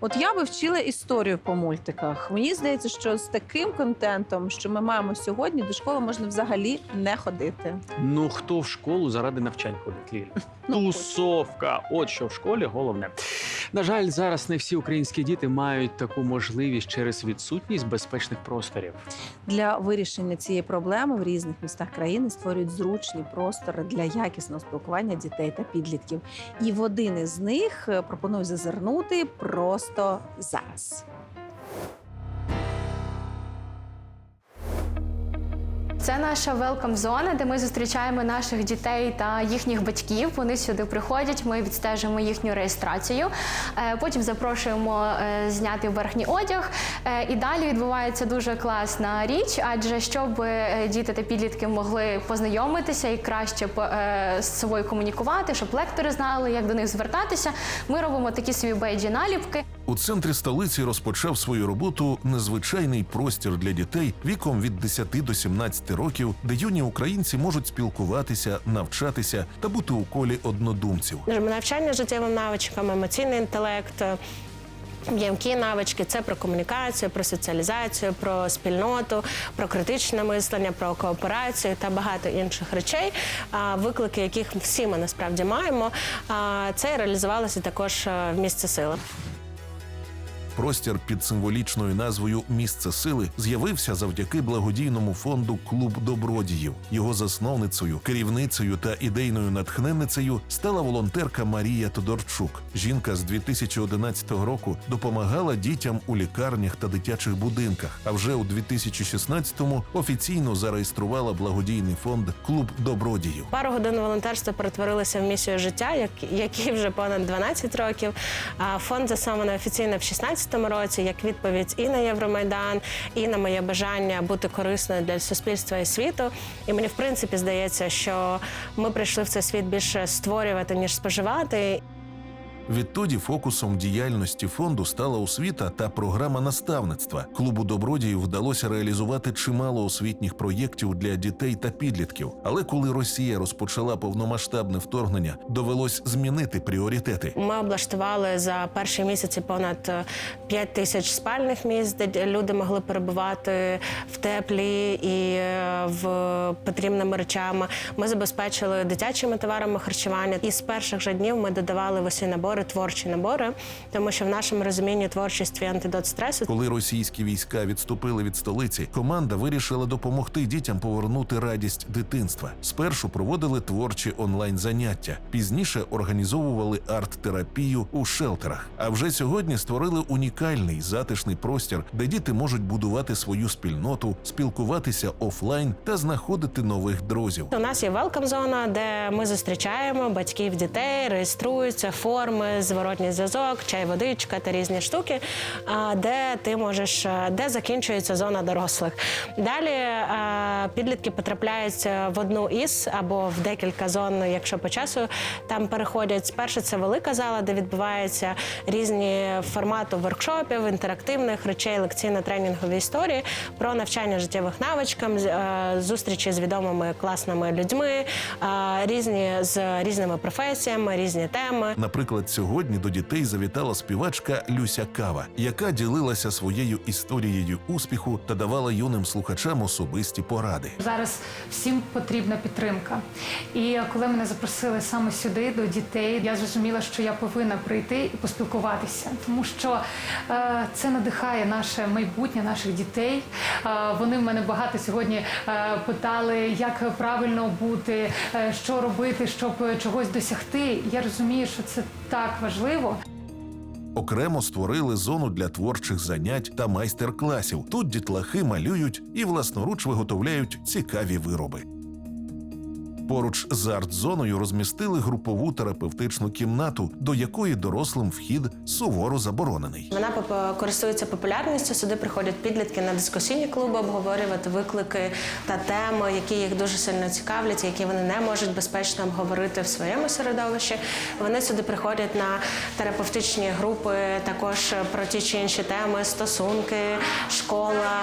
От я би вчила історію по мультиках. Мені здається, що з таким контентом, що ми маємо сьогодні, до школи можна взагалі не ходити. Ну хто в школу заради навчань ходить, Ліля? Ну, Тусовка. От що в школі головне. На жаль, зараз не всі українські діти мають таку можливість через відсутність безпечних просторів. Для вирішення цієї проблеми в різних містах країни створюють зручні простори для якісного спілкування дітей та підлітків. І в один із них е, пропоную зазирнути просто зараз. Це наша велкам зона, де ми зустрічаємо наших дітей та їхніх батьків. Вони сюди приходять. Ми відстежуємо їхню реєстрацію. Е, Потім запрошуємо е, зняти верхній одяг. Е, І далі відбувається дуже класна річ, адже щоб діти та підлітки могли познайомитися і краще з собою комунікувати, щоб лектори знали, як до них звертатися. Ми робимо такі собі бейджі наліпки. У центрі столиці розпочав свою роботу незвичайний простір для дітей віком від 10 до 17 років, де юні українці можуть спілкуватися, навчатися та бути у колі однодумців. Навчання життєвим навичкам, емоційний інтелект. М'які навички це про комунікацію, про соціалізацію, про спільноту, про критичне мислення, про кооперацію та багато інших речей, виклики, яких всі ми насправді маємо. Це реалізувалося також в місці сили. Простір під символічною назвою Місце сили з'явився завдяки благодійному фонду Клуб добродіїв. Його засновницею, керівницею та ідейною натхненницею стала волонтерка Марія Тодорчук. Жінка з 2011 року допомагала дітям у лікарнях та дитячих будинках. А вже у 2016-му офіційно зареєструвала благодійний фонд Клуб добродіїв. Пару годин волонтерства перетворилося в місію життя, як, якій вже понад 12 років. А Фонд заснований офіційно в 16 році як відповідь і на Євромайдан, і на моє бажання бути корисною для суспільства і світу. І мені в принципі здається, що ми прийшли в цей світ більше створювати ніж споживати. Відтоді фокусом діяльності фонду стала освіта та програма наставництва. Клубу добродіїв вдалося реалізувати чимало освітніх проєктів для дітей та підлітків. Але коли Росія розпочала повномасштабне вторгнення, довелось змінити пріоритети. Ми облаштували за перші місяці понад 5 тисяч спальних місць, де люди могли перебувати в теплі і е, в потрібними речами. Ми забезпечили дитячими товарами харчування. І з перших же днів ми додавали в усі набори творчі набори, тому що в нашому розумінні творчість твій антидот стресу. Коли російські війська відступили від столиці, команда вирішила допомогти дітям повернути радість дитинства. Спершу проводили творчі онлайн заняття, пізніше організовували арт-терапію у шелтерах. А вже сьогодні створили унікальний затишний простір, де діти можуть будувати свою спільноту, спілкуватися офлайн та знаходити нових друзів. У нас є велкам зона, де ми зустрічаємо батьків дітей, реєструються форми, зворотній зв'язок, чай, водичка та різні штуки, де ти можеш, е, де закінчується зона дорослих. Далі е, підлітки потрапляють в одну із або в декілька зон, якщо по часу там переходять. Перше це велика зала, де відбуваються різні формати воркшопів, інтерактивних речей, лекційно-тренінгові історії про навчання життєвих навичкам, е, зустрічі з відомими класними людьми, е, різні з різними професіями, різні теми. Наприклад, сьогодні до дітей завітала співачка Люся Кава, яка ділилася своєю історією успіху та давала юним слухачам особисті поради. Зараз всім потрібна підтримка. І коли мене запросили саме сюди до дітей, я зрозуміла, що я повинна прийти і поспілкуватися, тому що е, це надихає наше майбутнє наших дітей. Е, вони в мене багато сьогодні е, питали, як правильно бути, е, що робити, щоб чогось досягти. Я розумію, що це так важливо. Окремо створили зону для творчих занять та майстер-класів. Тут дітлахи малюють і власноруч виготовляють цікаві вироби. Поруч з арт-зоною розмістили групову терапевтичну кімнату, до якої дорослим вхід суворо заборонений. Вона користується популярністю. Сюди приходять підлітки на дискусійні клуби обговорювати виклики та теми, які їх дуже сильно цікавлять, які вони не можуть безпечно обговорити в своєму середовищі. Вони сюди приходять на терапевтичні групи, також про ті чи інші теми, стосунки, школа,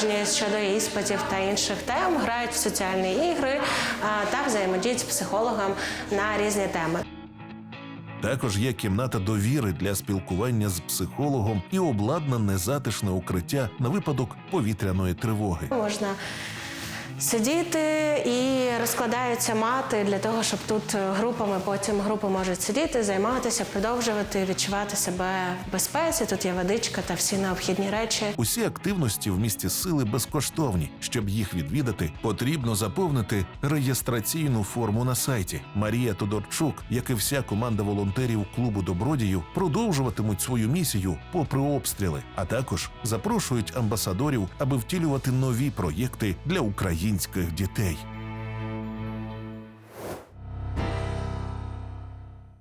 тривожність щодо іспитів та інших тем. Грають в соціальні ігри та взаємодіють з психологом на різні теми. Також є кімната довіри для спілкування з психологом і обладнане затишне укриття на випадок повітряної тривоги. Можна сидіти і розкладаються мати для того, щоб тут групами потім групи можуть сидіти, займатися, продовжувати відчувати себе в безпеці. Тут є водичка та всі необхідні речі. Усі активності в місті сили безкоштовні. Щоб їх відвідати, потрібно заповнити реєстраційну форму на сайті. Марія Тодорчук, як і вся команда волонтерів клубу добродіїв, продовжуватимуть свою місію попри обстріли, а також запрошують амбасадорів, аби втілювати нові проєкти для українських дітей.